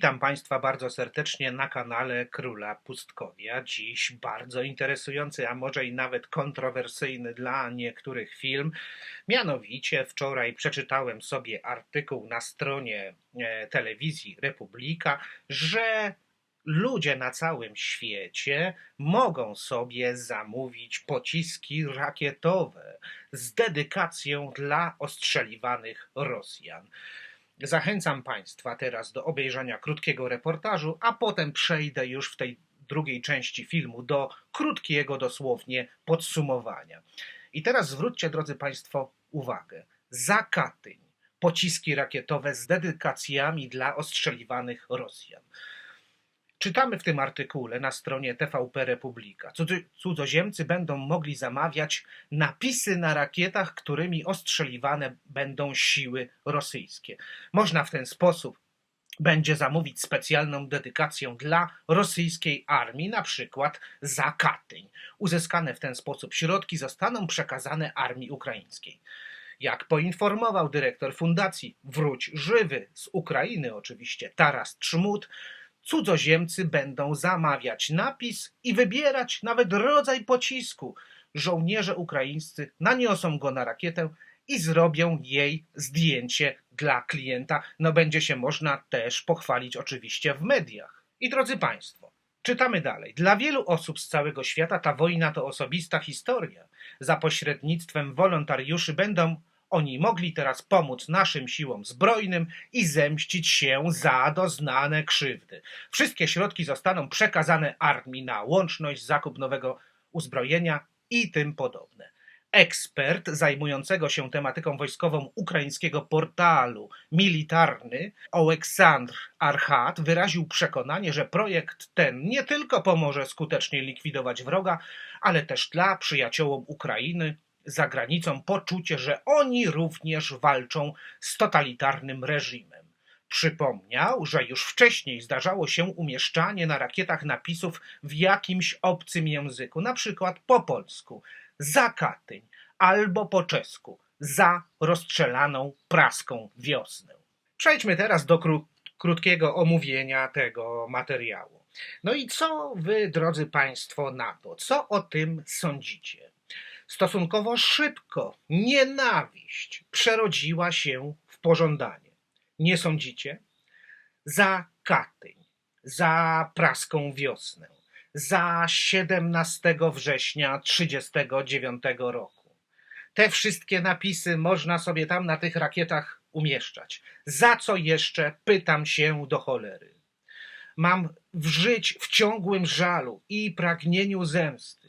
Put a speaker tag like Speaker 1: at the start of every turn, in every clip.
Speaker 1: Witam Państwa bardzo serdecznie na kanale Króla Pustkowia. Dziś bardzo interesujący, a może i nawet kontrowersyjny dla niektórych film. Mianowicie wczoraj przeczytałem sobie artykuł na stronie e, telewizji Republika, że ludzie na całym świecie mogą sobie zamówić pociski rakietowe z dedykacją dla ostrzeliwanych Rosjan. Zachęcam Państwa teraz do obejrzenia krótkiego reportażu, a potem przejdę już w tej drugiej części filmu do krótkiego dosłownie podsumowania. I teraz zwróćcie, drodzy Państwo, uwagę. Za Katyń pociski rakietowe z dedykacjami dla ostrzeliwanych Rosjan. Czytamy w tym artykule na stronie TVP Republika. Cudzoziemcy będą mogli zamawiać napisy na rakietach, którymi ostrzeliwane będą siły rosyjskie. Można w ten sposób będzie zamówić specjalną dedykację dla rosyjskiej armii, na przykład za Katyń. Uzyskane w ten sposób środki zostaną przekazane armii ukraińskiej. Jak poinformował dyrektor fundacji Wróć Żywy z Ukrainy, oczywiście Taras Trzmut, cudzoziemcy będą zamawiać napis i wybierać nawet rodzaj pocisku. Żołnierze ukraińscy naniosą go na rakietę i zrobią jej zdjęcie dla klienta. No będzie się można też pochwalić oczywiście w mediach. I drodzy Państwo, czytamy dalej. Dla wielu osób z całego świata ta wojna to osobista historia. Za pośrednictwem wolontariuszy będą oni mogli teraz pomóc naszym siłom zbrojnym i zemścić się za doznane krzywdy. Wszystkie środki zostaną przekazane armii na łączność, zakup nowego uzbrojenia i tym podobne. Ekspert zajmującego się tematyką wojskową ukraińskiego portalu militarny Oleksandr Archat wyraził przekonanie, że projekt ten nie tylko pomoże skutecznie likwidować wroga, ale też dla przyjaciołom Ukrainy za granicą poczucie, że oni również walczą z totalitarnym reżimem. Przypomniał, że już wcześniej zdarzało się umieszczanie na rakietach napisów w jakimś obcym języku, na przykład po polsku, za Katyń, albo po czesku, za rozstrzelaną praską wiosnę. Przejdźmy teraz do kró- krótkiego omówienia tego materiału. No i co wy, drodzy Państwo, na to? Co o tym sądzicie? Stosunkowo szybko nienawiść przerodziła się w pożądanie. Nie sądzicie? Za Katyń, za praską wiosnę, za 17 września 1939 roku. Te wszystkie napisy można sobie tam na tych rakietach umieszczać. Za co jeszcze pytam się do cholery? Mam żyć w ciągłym żalu i pragnieniu zemsty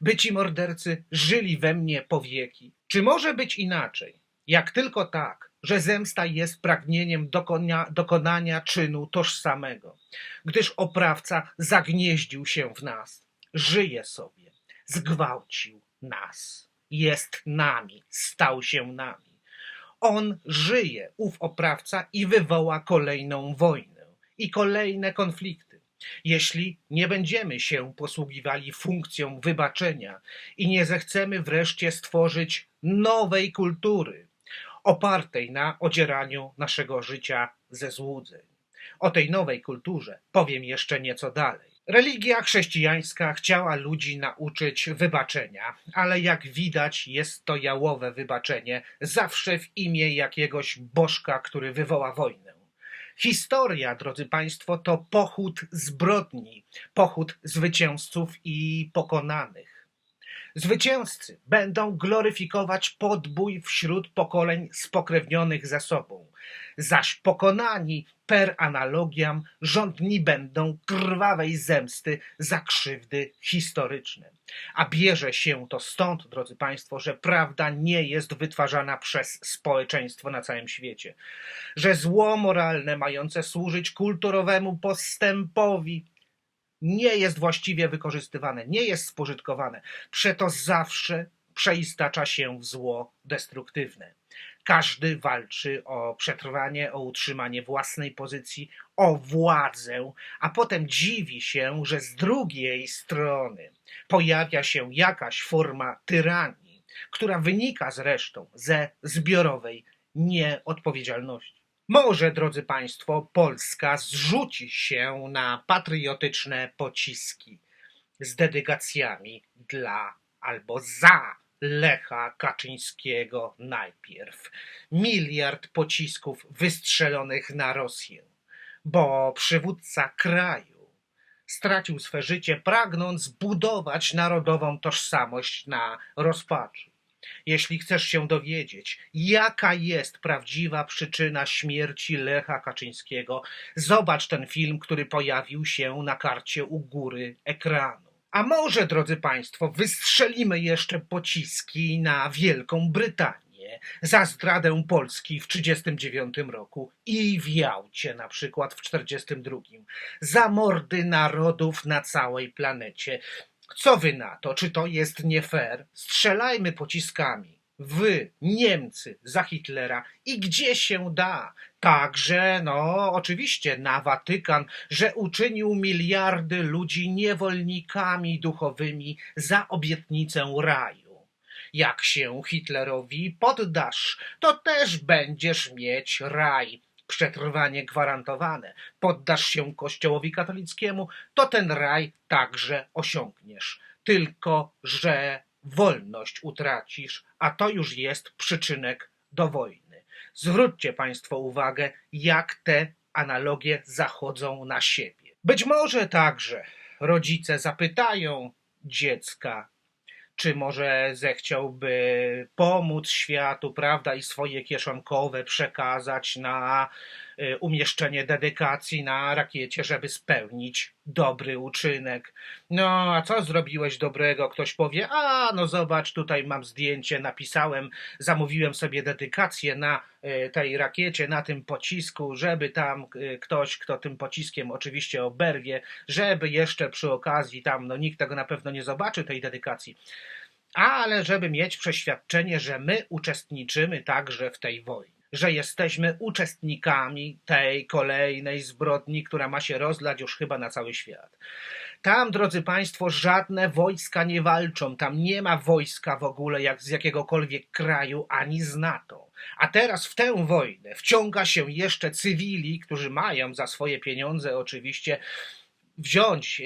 Speaker 1: by ci mordercy żyli we mnie po wieki. Czy może być inaczej? Jak tylko tak, że zemsta jest pragnieniem dokonia, dokonania czynu tożsamego, gdyż oprawca zagnieździł się w nas, żyje sobie, zgwałcił nas, jest nami, stał się nami. On żyje, ów oprawca, i wywoła kolejną wojnę i kolejne konflikty. Jeśli nie będziemy się posługiwali funkcją wybaczenia i nie zechcemy wreszcie stworzyć nowej kultury, opartej na odzieraniu naszego życia ze złudzeń. O tej nowej kulturze powiem jeszcze nieco dalej. Religia chrześcijańska chciała ludzi nauczyć wybaczenia, ale jak widać jest to jałowe wybaczenie, zawsze w imię jakiegoś bożka, który wywoła wojnę. Historia, drodzy Państwo, to pochód zbrodni, pochód zwycięzców i pokonanych. Zwycięzcy będą gloryfikować podbój wśród pokoleń spokrewnionych ze sobą, zaś pokonani per analogiam żądni będą krwawej zemsty za krzywdy historyczne. A bierze się to stąd, drodzy Państwo, że prawda nie jest wytwarzana przez społeczeństwo na całym świecie, że zło moralne mające służyć kulturowemu postępowi nie jest właściwie wykorzystywane, nie jest spożytkowane. Przeto zawsze przeistacza się w zło destruktywne. Każdy walczy o przetrwanie, o utrzymanie własnej pozycji, o władzę, a potem dziwi się, że z drugiej strony pojawia się jakaś forma tyranii, która wynika zresztą ze zbiorowej nieodpowiedzialności. Może, drodzy Państwo, Polska zrzuci się na patriotyczne pociski z dedykacjami dla albo za Lecha Kaczyńskiego najpierw. Miliard pocisków wystrzelonych na Rosję, bo przywódca kraju stracił swe życie, pragnąc budować narodową tożsamość na rozpaczy. Jeśli chcesz się dowiedzieć, jaka jest prawdziwa przyczyna śmierci Lecha Kaczyńskiego, zobacz ten film, który pojawił się na karcie u góry ekranu. A może, drodzy Państwo, wystrzelimy jeszcze pociski na Wielką Brytanię za zdradę Polski w 1939 roku i w Jałcie na przykład w 1942, za mordy narodów na całej planecie. Co wy na to? Czy to jest nie fair? Strzelajmy pociskami. Wy, Niemcy, za Hitlera i gdzie się da. Także, no, oczywiście na Watykan, że uczynił miliardy ludzi niewolnikami duchowymi za obietnicę raju. Jak się Hitlerowi poddasz, to też będziesz mieć raj. Przetrwanie gwarantowane. Poddasz się Kościołowi katolickiemu, to ten raj także osiągniesz. Tylko, że wolność utracisz, a to już jest przyczynek do wojny. Zwróćcie Państwo uwagę, jak te analogie zachodzą na siebie. Być może także rodzice zapytają dziecka, czy może zechciałby pomóc światu, prawda, i swoje kieszonkowe przekazać na umieszczenie dedykacji na rakiecie, żeby spełnić dobry uczynek. No, a co zrobiłeś dobrego? Ktoś powie, a no zobacz, tutaj mam zdjęcie, napisałem, zamówiłem sobie dedykację na y, tej rakiecie, na tym pocisku, żeby tam y, ktoś, kto tym pociskiem oczywiście oberwie, żeby jeszcze przy okazji tam, no nikt tego na pewno nie zobaczy, tej dedykacji, ale żeby mieć przeświadczenie, że my uczestniczymy także w tej wojnie. Że jesteśmy uczestnikami tej kolejnej zbrodni, która ma się rozlać już chyba na cały świat. Tam, drodzy Państwo, żadne wojska nie walczą. Tam nie ma wojska w ogóle jak z jakiegokolwiek kraju, ani z NATO. A teraz w tę wojnę wciąga się jeszcze cywili, którzy mają za swoje pieniądze oczywiście wziąć e,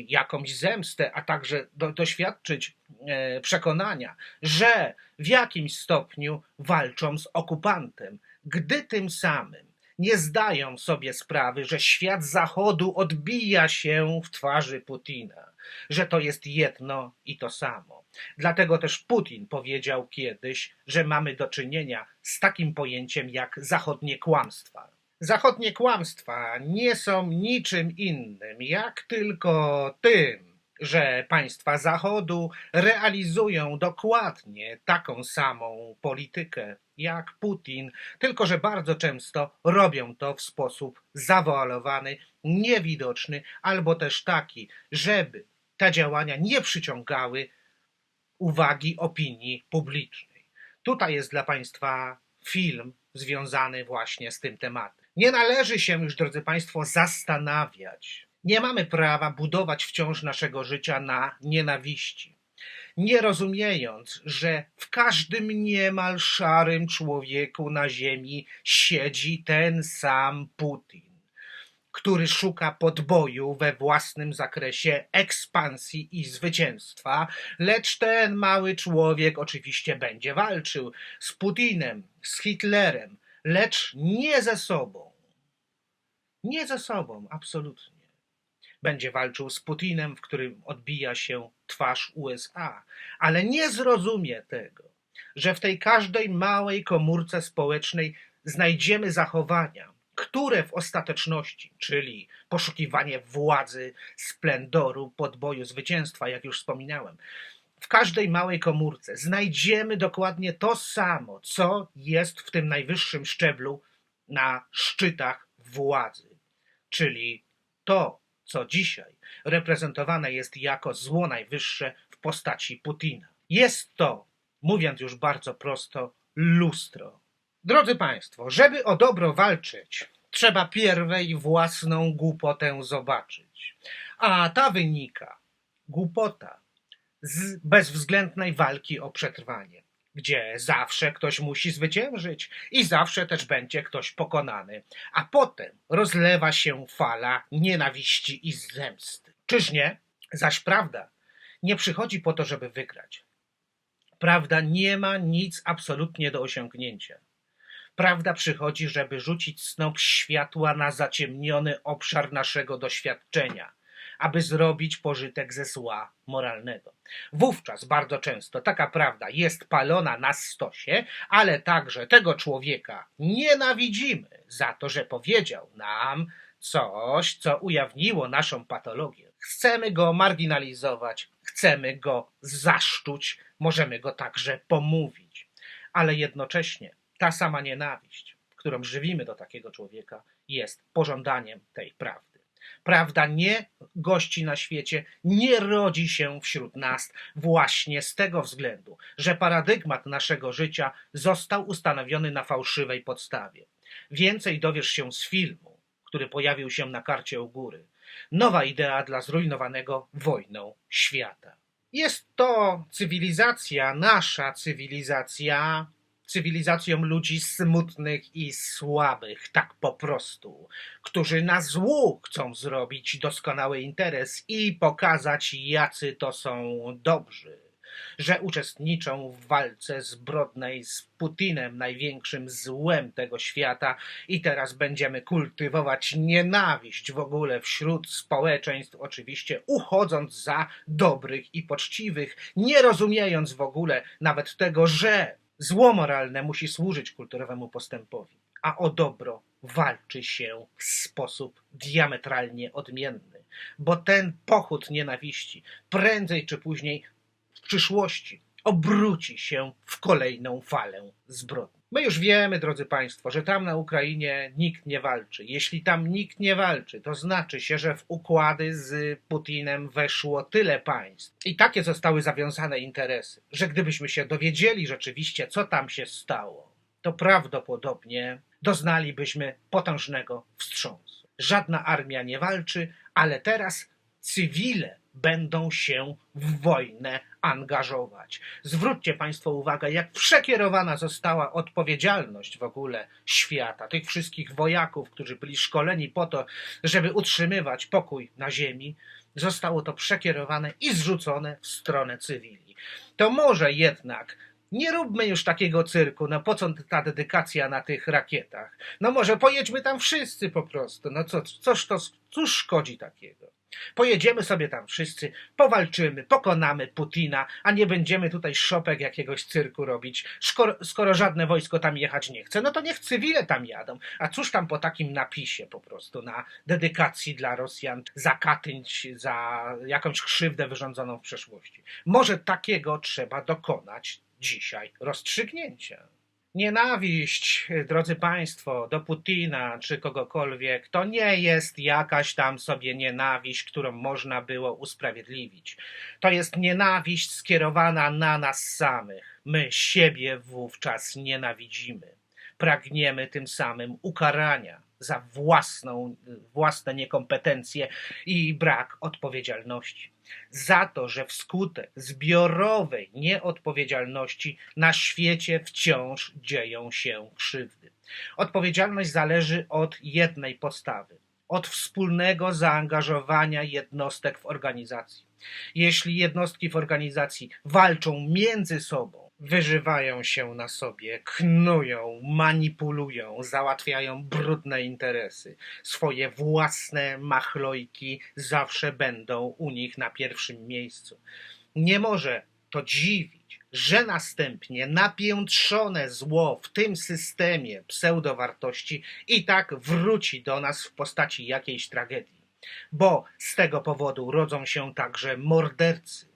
Speaker 1: jakąś zemstę, a także do, doświadczyć e, przekonania, że w jakimś stopniu walczą z okupantem, gdy tym samym nie zdają sobie sprawy, że świat zachodu odbija się w twarzy Putina, że to jest jedno i to samo. Dlatego też Putin powiedział kiedyś, że mamy do czynienia z takim pojęciem jak zachodnie kłamstwa. Zachodnie kłamstwa nie są niczym innym, jak tylko tym, że państwa Zachodu realizują dokładnie taką samą politykę jak Putin, tylko że bardzo często robią to w sposób zawoalowany, niewidoczny, albo też taki, żeby te działania nie przyciągały uwagi opinii publicznej. Tutaj jest dla Państwa film związany właśnie z tym tematem. Nie należy się już, drodzy Państwo, zastanawiać. Nie mamy prawa budować wciąż naszego życia na nienawiści. Nie rozumiejąc, że w każdym niemal szarym człowieku na ziemi siedzi ten sam Putin, który szuka podboju we własnym zakresie ekspansji i zwycięstwa, lecz ten mały człowiek oczywiście będzie walczył z Putinem, z Hitlerem, lecz nie ze sobą. Nie ze sobą, absolutnie. Będzie walczył z Putinem, w którym odbija się twarz USA, ale nie zrozumie tego, że w tej każdej małej komórce społecznej znajdziemy zachowania, które w ostateczności, czyli poszukiwanie władzy, splendoru, podboju, zwycięstwa, jak już wspominałem, w każdej małej komórce znajdziemy dokładnie to samo, co jest w tym najwyższym szczeblu na szczytach władzy, czyli to, co dzisiaj reprezentowane jest jako zło najwyższe w postaci Putina. Jest to, mówiąc już bardzo prosto, lustro. Drodzy Państwo, żeby o dobro walczyć, trzeba pierwej własną głupotę zobaczyć. A ta wynika, głupota, z bezwzględnej walki o przetrwanie. Gdzie zawsze ktoś musi zwyciężyć i zawsze też będzie ktoś pokonany, a potem rozlewa się fala nienawiści i zemsty. Czyż nie? Zaś prawda nie przychodzi po to, żeby wygrać. Prawda nie ma nic absolutnie do osiągnięcia. Prawda przychodzi, żeby rzucić snop światła na zaciemniony obszar naszego doświadczenia, aby zrobić pożytek ze zła moralnego. Wówczas bardzo często taka prawda jest palona na stosie, ale także tego człowieka nienawidzimy za to, że powiedział nam coś, co ujawniło naszą patologię. Chcemy go marginalizować, chcemy go zaszczuć, możemy go także pomówić, ale jednocześnie ta sama nienawiść, którą żywimy do takiego człowieka, jest pożądaniem tej prawdy. Prawda nie gości na świecie, nie rodzi się wśród nas właśnie z tego względu, że paradygmat naszego życia został ustanowiony na fałszywej podstawie. Więcej dowiesz się z filmu, który pojawił się na karcie u góry. Nowa idea dla zrujnowanego wojną świata. Jest to cywilizacja, nasza cywilizacja, cywilizacją ludzi smutnych i słabych, tak po prostu, którzy na złu chcą zrobić doskonały interes i pokazać, jacy to są dobrzy, że uczestniczą w walce zbrodnej z Putinem, największym złem tego świata, i teraz będziemy kultywować nienawiść w ogóle wśród społeczeństw, oczywiście uchodząc za dobrych i poczciwych, nie rozumiejąc w ogóle nawet tego, że Zło moralne musi służyć kulturowemu postępowi, a o dobro walczy się w sposób diametralnie odmienny, bo ten pochód nienawiści prędzej czy później w przyszłości obróci się w kolejną falę zbrodni. My już wiemy, drodzy Państwo, że tam na Ukrainie nikt nie walczy. Jeśli tam nikt nie walczy, to znaczy się, że w układy z Putinem weszło tyle państw i takie zostały zawiązane interesy, że gdybyśmy się dowiedzieli rzeczywiście, co tam się stało, to prawdopodobnie doznalibyśmy potężnego wstrząsu. Żadna armia nie walczy, ale teraz cywile będą się w wojnę angażować. Zwróćcie Państwo uwagę, jak przekierowana została odpowiedzialność w ogóle świata, tych wszystkich wojaków, którzy byli szkoleni po to, żeby utrzymywać pokój na ziemi. Zostało to przekierowane i zrzucone w stronę cywili. To może jednak nie róbmy już takiego cyrku, no po co ta dedykacja na tych rakietach? No może pojedźmy tam wszyscy po prostu, no co, coż to, cóż szkodzi takiego? Pojedziemy sobie tam wszyscy, powalczymy, pokonamy Putina, a nie będziemy tutaj szopek jakiegoś cyrku robić. Skoro, skoro żadne wojsko tam jechać nie chce, no to niech cywile tam jadą. A cóż tam po takim napisie po prostu na dedykacji dla Rosjan za Katyń, za jakąś krzywdę wyrządzoną w przeszłości. Może takiego trzeba dokonać dzisiaj rozstrzygnięcia. Nienawiść, drodzy Państwo, do Putina czy kogokolwiek, to nie jest jakaś tam sobie nienawiść, którą można było usprawiedliwić. To jest nienawiść skierowana na nas samych. My siebie wówczas nienawidzimy. Pragniemy tym samym ukarania za własną, własne niekompetencje i brak odpowiedzialności. Za to, że wskutek zbiorowej nieodpowiedzialności na świecie wciąż dzieją się krzywdy. Odpowiedzialność zależy od jednej podstawy od wspólnego zaangażowania jednostek w organizacji. Jeśli jednostki w organizacji walczą między sobą, wyżywają się na sobie, knują, manipulują, załatwiają brudne interesy. Swoje własne machlojki zawsze będą u nich na pierwszym miejscu. Nie może to dziwić, że następnie napiętrzone zło w tym systemie pseudowartości i tak wróci do nas w postaci jakiejś tragedii. Bo z tego powodu rodzą się także mordercy,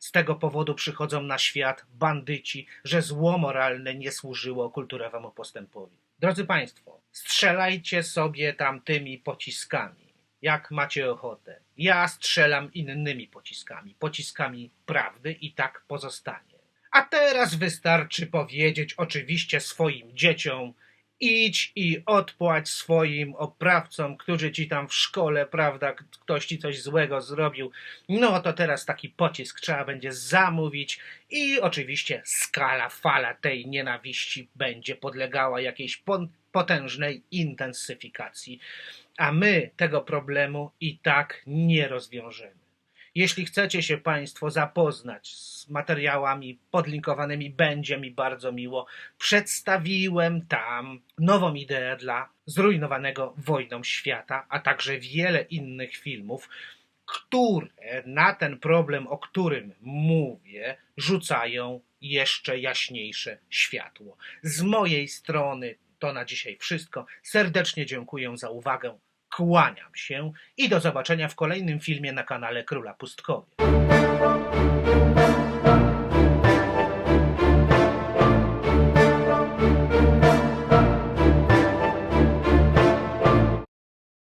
Speaker 1: z tego powodu przychodzą na świat bandyci, że zło moralne nie służyło kulturowemu postępowi. Drodzy Państwo, strzelajcie sobie tam tymi pociskami, jak macie ochotę. Ja strzelam innymi pociskami, pociskami prawdy i tak pozostanie. A teraz wystarczy powiedzieć oczywiście swoim dzieciom idź i odpłać swoim oprawcom, którzy ci tam w szkole, prawda, ktoś ci coś złego zrobił. No to teraz taki pocisk trzeba będzie zamówić i oczywiście skala, fala tej nienawiści będzie podlegała jakiejś potężnej intensyfikacji. A my tego problemu i tak nie rozwiążemy. Jeśli chcecie się Państwo zapoznać z materiałami podlinkowanymi, będzie mi bardzo miło. Przedstawiłem tam nową ideę dla zrujnowanego wojną świata, a także wiele innych filmów, które na ten problem, o którym mówię, rzucają jeszcze jaśniejsze światło. Z mojej strony to na dzisiaj wszystko. Serdecznie dziękuję za uwagę. Kłaniam się i do zobaczenia w kolejnym filmie na kanale Króla Pustkowie.